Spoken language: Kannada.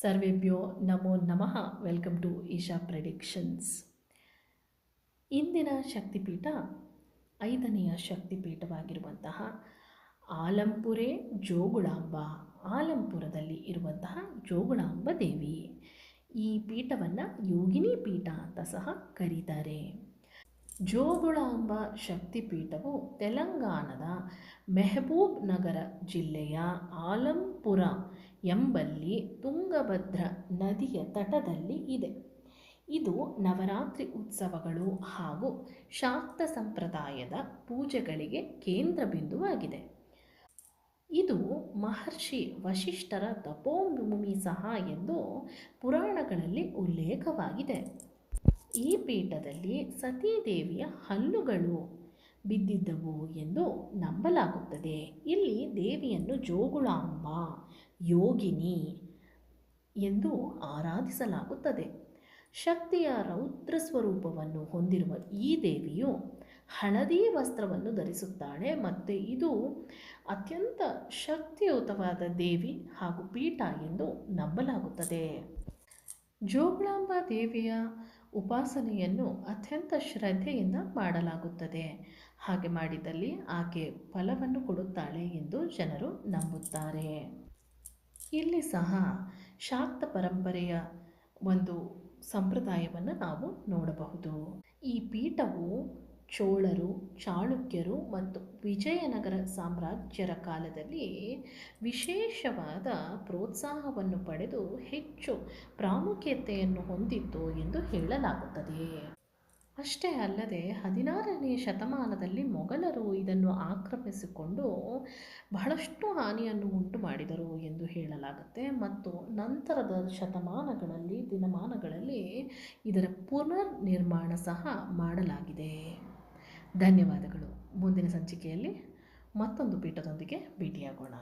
ಸರ್ವೇಭ್ಯೋ ನಮೋ ನಮಃ. ವೆಲ್ಕಮ್ ಟು ಈಶಾ ಪ್ರೆಡಿಕ್ಷನ್ಸ್ ಇಂದಿನ ಶಕ್ತಿಪೀಠ ಐದನೆಯ ಶಕ್ತಿಪೀಠವಾಗಿರುವಂತಹ ಆಲಂಪುರೆ ಜೋಗುಳಾಂಬ. ಆಲಂಪುರದಲ್ಲಿ ಇರುವಂತಹ ಜೋಗುಳಾಂಬ ದೇವಿ. ಈ ಪೀಠವನ್ನು ಯೋಗಿನಿ ಪೀಠ ಅಂತ ಸಹ ಕರೀತಾರೆ. ಜೋಗುಳಾಂಬ ಶಕ್ತಿಪೀಠವು ತೆಲಂಗಾಣದ ಮೆಹಬೂಬ್ ನಗರ ಜಿಲ್ಲೆಯ ಆಲಂಪುರ ಎಂಬಲ್ಲಿ ತುಂಗಭದ್ರ ನದಿಯ ತಟದಲ್ಲಿ ಇದೆ. ಇದು ನವರಾತ್ರಿ ಉತ್ಸವಗಳು ಹಾಗೂ ಶಾಕ್ತ ಸಂಪ್ರದಾಯದ ಪೂಜೆಗಳಿಗೆ ಕೇಂದ್ರ ಬಿಂದುವಾಗಿದೆ ಇದು ಮಹರ್ಷಿ ವಶಿಷ್ಠರ ತಪೋಭೂಮಿ ಸಹ ಎಂದು ಪುರಾಣಗಳಲ್ಲಿ ಉಲ್ಲೇಖವಾಗಿದೆ. ಈ ಪೀಠದಲ್ಲಿ ಸತೀದೇವಿಯ ಹಲ್ಲುಗಳು ಬಿದ್ದಿದ್ದವು ಎಂದು ನಂಬಲಾಗುತ್ತದೆ. ಇಲ್ಲಿ ದೇವಿಯನ್ನು ಜೋಗುಳಾಂಬ, ಯೋಗಿನಿ ಎಂದು ಆರಾಧಿಸಲಾಗುತ್ತದೆ. ಶಕ್ತಿಯ ರೌದ್ರ ಸ್ವರೂಪವನ್ನು ಹೊಂದಿರುವ ಈ ದೇವಿಯು ಹಳದಿ ವಸ್ತ್ರವನ್ನು ಧರಿಸುತ್ತಾಳೆ ಮತ್ತು ಇದು ಅತ್ಯಂತ ಶಕ್ತಿಯುತವಾದ ದೇವಿ ಹಾಗೂ ಪೀಠ ಎಂದು ನಂಬಲಾಗುತ್ತದೆ. ಜೋಗುಳಾಂಬ ದೇವಿಯ ಉಪಾಸನೆಯನ್ನು ಅತ್ಯಂತ ಶ್ರದ್ಧೆಯಿಂದ ಮಾಡಲಾಗುತ್ತದೆ. ಹಾಗೆ ಮಾಡಿದಲ್ಲಿ ಆಕೆ ಫಲವನ್ನು ಕೊಡುತ್ತಾಳೆ ಎಂದು ಜನರು ನಂಬುತ್ತಾರೆ. ಇಲ್ಲಿ ಸಹ ಶಾಕ್ತ ಪರಂಪರೆಯ ಒಂದು ಸಂಪ್ರದಾಯವನ್ನು ನಾವು ನೋಡಬಹುದು. ಈ ಪೀಠವು ಚೋಳರು, ಚಾಳುಕ್ಯರು ಮತ್ತು ವಿಜಯನಗರ ಸಾಮ್ರಾಜ್ಯರ ಕಾಲದಲ್ಲಿ ವಿಶೇಷವಾದ ಪ್ರೋತ್ಸಾಹವನ್ನು ಪಡೆದು ಹೆಚ್ಚು ಪ್ರಾಮುಖ್ಯತೆಯನ್ನು ಹೊಂದಿತ್ತು ಎಂದು ಹೇಳಲಾಗುತ್ತದೆ. ಅಷ್ಟೇ ಅಲ್ಲದೆ ಹದಿನಾರನೇ ಶತಮಾನದಲ್ಲಿ ಮೊಘಲರು ಇದನ್ನು ಆಕ್ರಮಿಸಿಕೊಂಡು ಬಹಳಷ್ಟು ಹಾನಿಯನ್ನು ಉಂಟು ಮಾಡಿದರು ಎಂದು ಹೇಳಲಾಗುತ್ತೆ. ಮತ್ತು ನಂತರದ ಶತಮಾನಗಳಲ್ಲಿ, ದಿನಮಾನಗಳಲ್ಲಿ ಇದರ ಪುನರ್ ನಿರ್ಮಾಣ ಸಹ ಮಾಡಲಾಗಿದೆ. ಧನ್ಯವಾದಗಳು. ಮುಂದಿನ ಸಂಚಿಕೆಯಲ್ಲಿ ಮತ್ತೊಂದು ಪೀಠದೊಂದಿಗೆ ಭೇಟಿಯಾಗೋಣ.